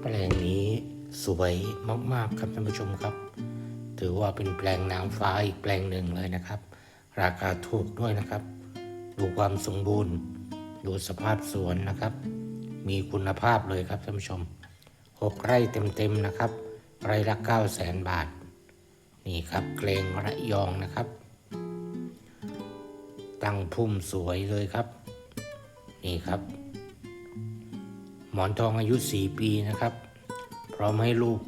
แปลงนี้สวยมากๆครับท่านผู้ชมครับ ถือว่าเป็นแปลงนางฟ้าอีกแปลงหนึ่งเลยนะครับ ราคาถูกด้วยนะครับ ดูความสมบูรณ์ ดูสภาพสวนนะครับ มีคุณภาพเลยครับท่านผู้ชมหกไร่เต็มๆนะครับ ไร่ละ9 0 0แสนบาท นี่ครับเกรงระยองนะครับ ตั้งพุ่มสวยเลยครับ นี่ครับ หมอนทองอายุ 4 ปีนะครับ พร้อมให้ลูก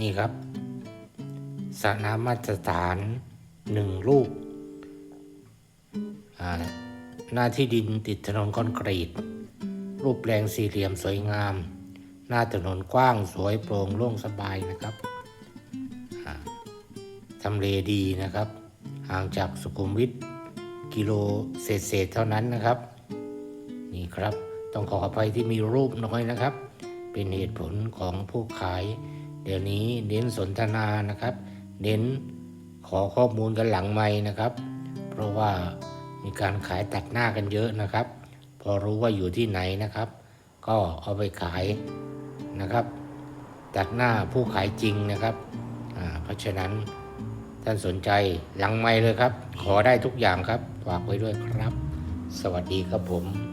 นี่ครับสระน้ำมาตรฐานหนึ่งลูก หน้าที่ดินติดถนนคอนกรีต รูปแปลงสี่เหลี่ยมสวยงาม หน้าถนนกว้างสวยโปร่งโล่งสบายนะครับทำเลดีนะครับ ห่างจากสุขุมวิทกิโลเศษๆเท่านั้นนะครับ นี่ครับ ต้องขออภัยที่มีรูปน้อยนะครับ เป็นเหตุผลของผู้ขาย เดี๋ยวนี้เน้นสนทนานะครับ เน้นขอข้อมูลกันหลังไม่นะครับ เพราะว่ามีการขายตัดหน้ากันเยอะนะครับ พอรู้ว่าอยู่ที่ไหนนะครับ ก็เอาไปขายนะครับ ตัดหน้าผู้ขายจริงนะครับเพราะฉะนั้นท่านสนใจหลังไม่เลยครับ ขอได้ทุกอย่างครับฝากไว้ด้วยครับ สวัสดีครับผม